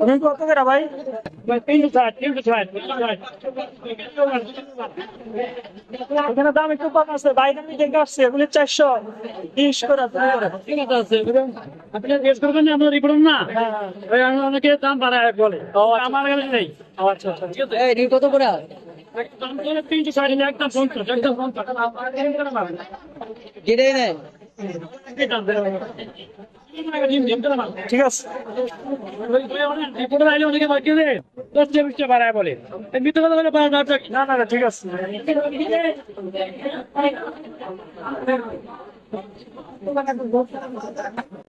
তুমি কত করে ভাই এখানে দাম একটু কম আছে বাইরে আমি দেখে আসছি এগুলি চারশো বিশ করে আপনি জিজ্ঞেস করবেন আমরা রিপোর্ট না অনেকে দাম বাড়ায় বলে আমার কাছে নেই আচ্ছা আচ্ছা কত করে একদম তিনশো ষাট একদম পঞ্চাশ একদম পঞ্চাশ কেটে নেয় ঠিক আছে। বলে না না, ঠিক আছে।